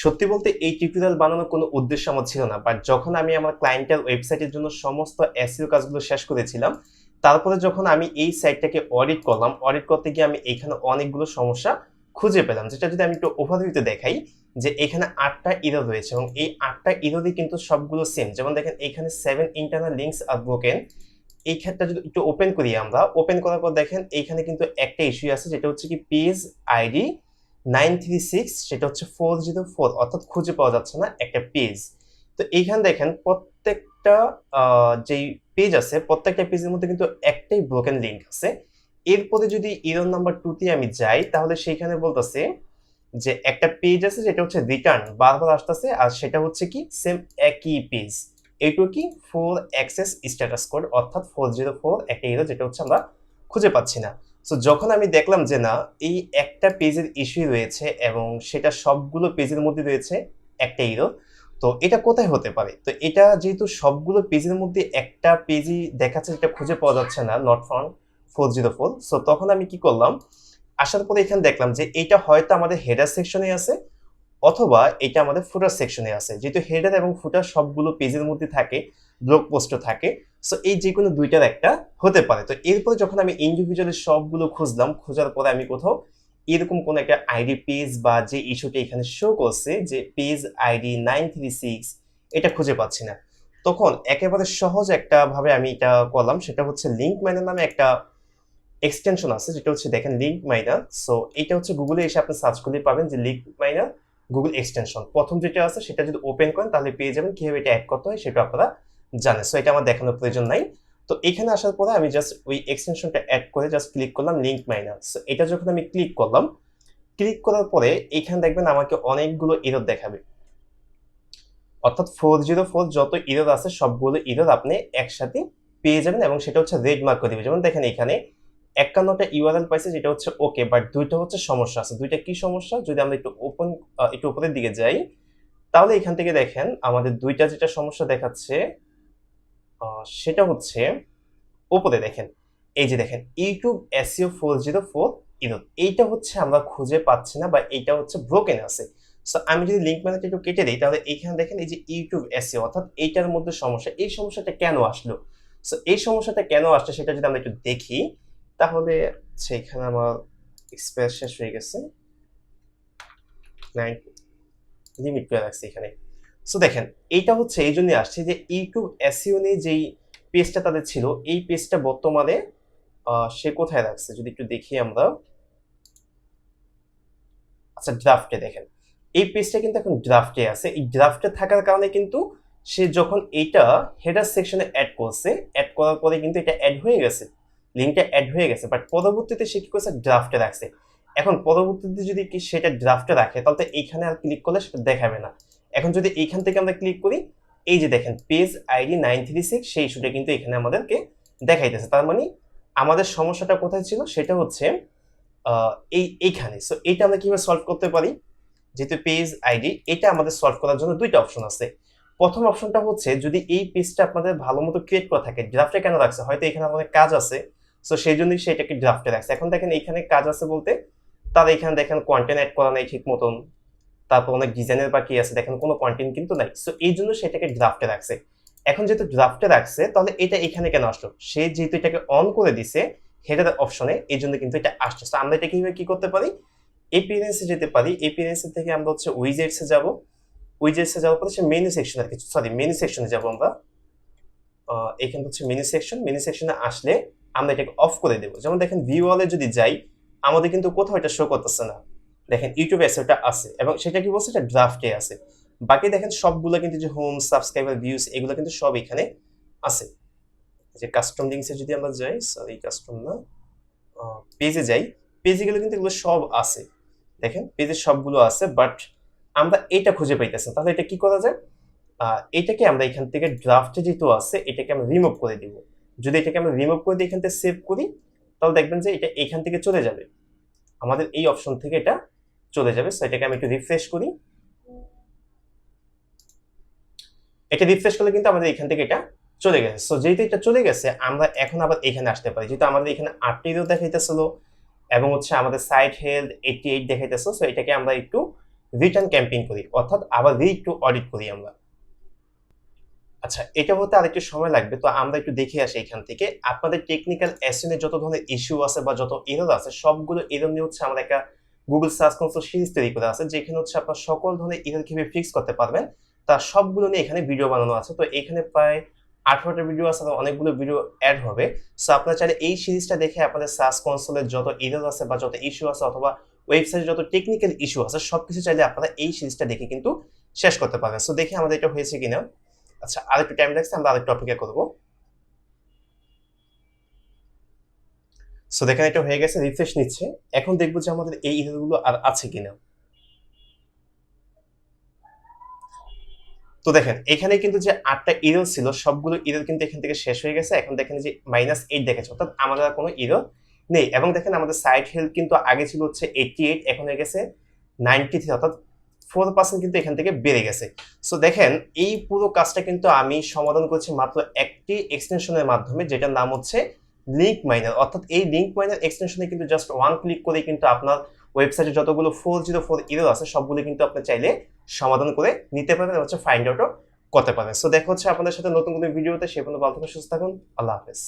সত্যি বলতে এই টিউটোরিয়াল বানানোর কোনো উদ্দেশ্য আমার ছিল না বাট যখন আমি আমার ক্লায়েন্টের ওয়েবসাইটের জন্য সমস্ত এসইও কাজগুলো শেষ করেছিলাম, তারপরে যখন আমি এই সাইটটাকে অডিট করলাম অডিট করতে গিয়ে আমি এখানে অনেকগুলো সমস্যা খুঁজে পেলাম, যেটা যদি আমি একটু ওভারভিউতে দেখাই, যে এখানে আটটা ইরর রয়েছে এবং এই আটটা ইরোরই কিন্তু সবগুলো সেম যেমন দেখেন, এখানে সেভেন ইন্টারনাল লিঙ্কস আর ব্রোকেন এই ক্ষেত্রে যদি একটু ওপেন করি আমরা ওপেন করার পর দেখেন এইখানে কিন্তু একটা ইস্যু আছে, যেটা হচ্ছে কি page ID nine three six সেটা হচ্ছে ফোর জিরো ফোর অর্থাৎ খুঁজে পাওয়া যাচ্ছে না একটা পেজ তো এইখানে দেখেন প্রত্যেকটা যেই পেজ আছে, প্রত্যেকটা পেজের মধ্যে কিন্তু একটাই ব্রোকেন লিঙ্ক আছে। এরপরে যদি ইরন নাম্বার টুতে আমি যাই, তাহলে সেইখানে বলতেছে যে একটা পেজ আছে যেটা হচ্ছে রিটার্ন বারবার আসতেছে, আর সেটা হচ্ছে কি সেম একই পেজ এইটুকু কি ফোর অ্যাক্সেস স্ট্যাটাস কোড অর্থাৎ ফোর জিরো ফোর একটা ইরো যেটা হচ্ছে আমরা খুঁজে পাচ্ছি না। সো যখন আমি দেখলাম যে না, এই একটা পেজের ইস্যু রয়েছে এবং সেটা সবগুলো পেজের মধ্যে রয়েছে, একটা ইরো তো এটা কোথায় হতে পারে? তো এটা যেহেতু সবগুলো পেজের মধ্যে একটা পেজই দেখাচ্ছে যেটা খুঁজে পাওয়া যাচ্ছে না not found four zero four so তখন আমি কি করলাম? আসার পরে এখানে দেখলাম যে এটা হয়তো আমাদের হেডার সেকশনে আছে অথবা এটা আমাদের ফুটার সেকশনে আছে। যেহেতু হেডার এবং ফুটার সবগুলো পেজের মধ্যে থাকে ব্লগ পোস্টও থাকে সো এই যে কোনো দুইটার একটা হতে পারে। তো এরপরে যখন আমি ইন্ডিভিজুয়ালি সবগুলো খুঁজলাম, খোঁজার পরে আমি কোথাও এরকম কোন একটা আইডি পেজ বা যে ইস্যুটা এখানে শো করছে যে page ID nine three six এটা খুঁজে পাচ্ছি না। তখন একেবারে সহজ একটা ভাবে আমি এটা করলাম, সেটা হচ্ছে লিঙ্ক মাইনার নামে একটা এক্সটেনশন আছে, যেটা হচ্ছে দেখেন লিঙ্ক মাইনার সো এটা হচ্ছে গুগলে এসে আপনি সার্চ করলে পাবেন যে লিঙ্ক মাইনার গুগল এক্সটেনশন প্রথম যেটা আছে, সেটা যদি ওপেন করেন, তাহলে পেয়ে যাবেন। কীভাবে এটা অ্যাড করতে হয়, সেটা আপনারা জানেন সো এটা আমার দেখানোর প্রয়োজন নাই। তো এখানে আসার পরে আমি জাস্ট ওই এক্সটেনশনটা অ্যাড করে জাস্ট ক্লিক করলাম লিঙ্ক মাইনার সো এটা যখন আমি ক্লিক করলাম ক্লিক করার পরে এখানে দেখবেন আমাকে অনেকগুলো ইরর দেখাবে। অর্থাৎ ফোর জিরো ফোর যত ইরর আছে, সবগুলো ইরর আপনি একসাথে পেয়ে যাবেন এবং সেটা হচ্ছে রেড মার্ক করে দিবে। যেমন দেখেন এখানে একান্নটা ইউআরএল পাইছে, যেটা হচ্ছে ওকে বাট দুইটা হচ্ছে সমস্যা আছে। দুইটা কি সমস্যা? যদি আমরা একটু ওপেন একটু উপরের দিকে যাই, তাহলে এখান থেকে দেখেন আমাদের দুইটা যেটা সমস্যা দেখাচ্ছে সেটা হচ্ছে উপরে দেখেন। এই যে দেখেন YouTube SEO four zero four error এইটা হচ্ছে আমরা খুঁজে পাচ্ছি না বা এইটা হচ্ছে ব্রোকেন আছে। সো আমি যদি লিঙ্ক ম্যানেজার একটু কেটে দিই, তাহলে এখানে দেখেন এই যে ইউটিউব এসিও অর্থাৎ এইটার মধ্যে সমস্যা। এই সমস্যাটা কেন আসলো? সো এই সমস্যাটা কেন আসছে সেটা যদি আমরা একটু দেখি, তাহলে সেইখানে আমার এক্সপ্রেস শেষ হয়ে গেছে। লিমিট করে রাখছি এখানে। সো দেখেন, এইটা হচ্ছে এই জন্যই আসছে যে ইউটিউব এসিও নিয়ে যেই পেজটা তাদের ছিল, এই পেজটা বর্তমানে সে কোথায় রাখছে? যদি একটু দেখি আমরা। আচ্ছা ড্রাফটে দেখেন। এই পেজটা কিন্তু এখন ড্রাফটে আছে। এই ড্রাফটে থাকার কারণে কিন্তু সে যখন এইটা হেডার সেকশনে অ্যাড করছে অ্যাড করার পরে কিন্তু এটা অ্যাড হয়ে গেছে। লিঙ্কটা অ্যাড হয়ে গেছে। বাট পরবর্তীতে সে কি করছে? ড্রাফটে রাখছে। এখন পরবর্তীতে যদি কি সেটা ড্রাফটে রাখে, তাহলে তো এইখানে আর ক্লিক করলে সেটা দেখাবে না। এখন যদি এইখান থেকে আমরা ক্লিক করি, এই যে দেখেন page ID nine three six সেই ইস্যুটা কিন্তু এখানে আমাদেরকে দেখাইতেছে। তার মানে আমাদের সমস্যাটা কোথায় ছিল? সেটা হচ্ছে এই, এইখানে। সো এটা আমরা কীভাবে সলভ করতে পারি? যেহেতু পেজ আইডি এটা আমাদের সলভ করার জন্য দুইটা অপশন আছে। প্রথম অপশনটা হচ্ছে, যদি এই পেজটা আপনাদের ভালো মতো ক্রিয়েট করা থাকে ড্রাফটে কেন রাখছে? হয়তো এখানে আমাদের কাজ আছে। সো সেই জন্যই সেটাকে ড্রাফটে রাখছে। এখন দেখেন এখানে কাজ আছে বলতে, তার এখানে দেখেন কন্টেন্ট অ্যাড করা নাই ঠিক মতন তারপর অনেক ডিজাইনের বাকি আছে, দেখেন কোনো কন্টেন্ট কিন্তু নাই। সো এই জন্য সেটাকে ড্রাফটে রাখছে। এখন যেহেতু ড্রাফটে রাখছে, তাহলে এটা এখানে কেন আসলো? সে যেহেতু এটাকে অন করে দিছে হেডার অপশনে এই জন্য কিন্তু এটা আসছে। তো আমরা এটা কীভাবে কী করতে পারি? এপিএনএসে যেতে পারি। এপিএনএস থেকে আমরা হচ্ছে উইজেটসে যাব। উইজেটসে যাওয়ার পরে সে মেনু সেকশন আর কিছু সরি মেনু সেকশনে যাব আমরা। এখানে হচ্ছে মেনু সেকশন মেনু সেকশনে আসলে আমরা এটাকে অফ করে দেবো। যেমন দেখেন ভিউ ওয়ালে যদি যাই, আমাদের কিন্তু কোথাও এটা শো করতেছে না। দেখেন, ইউটিউব অ্যাসেটটা আছে। এবং সেটা কি বলছে? এটা ড্রাফটে আছে। বাকি দেখেন, সবগুলো কিন্তু যে হোম সাবস্ক্রাইবার ভিউস এগুলো কিন্তু সব এখানে আছে। যে কাস্টম লিঙ্কসে যদি আমরা যাই সরি কাস্টম না পেজে যাই পেজে গেলে কিন্তু এগুলো সব আছে। দেখেন পেজে সবগুলো আছে বাট আমরা এটা খুঁজে পাইতেছি তাহলে এটা কি করা যায়? এটাকে আমরা এখান থেকে ড্রাফটে যেহেতু আছে, এটাকে আমরা রিমুভ করে দিব। যদি এটাকে আমরা রিমুভ করে দিয়ে এখান থেকে সেভ করি, তাহলে দেখবেন যে এটা এখান থেকে চলে যাবে। আমাদের এই অপশন থেকে এটা চলে যাবে। সো এটাকে আমি একটু রিফ্রেশ করি। এটা রিফ্রেশ করলে কিন্তু আমাদের এখান থেকে এটা চলে গেছে। সো যেহেতু এটা চলে গেছে, আমরা এখন আবার এখানে আসতে পারি। যেহেতু আমাদের এখানে আটটিরও দেখাইতেছিল এবং হচ্ছে আমাদের সাইড হেলথ এইটটি এইট দেখাইতেছে সো এটাকে আমরা একটু রিটার্ন ক্যাম্পেইন করি। অর্থাৎ আবার রি একটু অডিট করি আমরা। আচ্ছা এটা হতে আরেকটু সময় লাগবে, তো আমরা একটু দেখে আসি এখান থেকে। আপনাদের টেকনিক্যাল এসএনে যত ধরনের ইস্যু আছে বা যত এরর আছে, সবগুলো এরর নিয়ে হচ্ছে আমরা একটা গুগল সার্চ কনসোল সিরিজ তৈরি করে আছে, যেখানে হচ্ছে আপনার সকল ধরনের এরর কীভাবে ফিক্স করতে পারবেন তার সবগুলো নিয়ে এখানে ভিডিও বানানো আছে। তো এখানে প্রায় আঠারোটা ভিডিও আছে অনেকগুলো ভিডিও অ্যাড হবে। সো আপনারা চাইলে এই সিরিজটা দেখে আপনাদের সার্চ কনসোলের যত এরর আছে বা যত ইস্যু আছে অথবা ওয়েবসাইটে যত টেকনিক্যাল ইস্যু আছে, সবকিছু চাইলে আপনারা এই সিরিজটা দেখে কিন্তু শেষ করতে পারবেন। সো দেখি আমাদের এটা হয়েছে কিনা। আচ্ছা আরেকটু টাইম লাগছে আমরা আরেকটু অপেক্ষা করব সো দেখেন এটা হয়ে গেছে রিফ্রেশ নিচ্ছে। এখন দেখব যে আমাদের এই ইরোরগুলো আর আছে কিনা। তো দেখেন, এখানে কিন্তু যে আটটা ইরোর ছিল, সবগুলো ইরোর কিন্তু এখান থেকে শেষ হয়ে গেছে। এখন দেখেন যে মাইনাস এইট দেখাচ্ছে, অর্থাৎ আমাদের কোনো ইরোর নেই। এবং দেখেন আমাদের সাইট হেলথ কিন্তু আগে ছিল হচ্ছে এইটটি এইট এখন হয়ে গেছে নাইনটি থ্রি অর্থাৎ ফোর পার্সেন্ট কিন্তু এখান থেকে বেড়ে গেছে। সো দেখেন, এই পুরো কাজটা কিন্তু আমি সমাধান করছি মাত্র একটি এক্সটেনশনের মাধ্যমে, যেটার নাম হচ্ছে লিঙ্ক মাইনার অর্থাৎ এই লিঙ্ক মাইনার এক্সটেনশনে কিন্তু জাস্ট ওয়ান ক্লিক করে কিন্তু আপনার ওয়েবসাইটে যতগুলো ফোর জিরো ফোর ইরো আছে, সবগুলো কিন্তু আপনি চাইলে সমাধান করে নিতে পারবেন এবং হচ্ছে ফাইন্ড আউটও করতে পারবেন সো দেখা হচ্ছে আপনাদের সাথে নতুন কোনো ভিডিওতে সে পর্যন্ত ভালো থাকুন, সুস্থ থাকুন, আল্লাহ হাফেজ।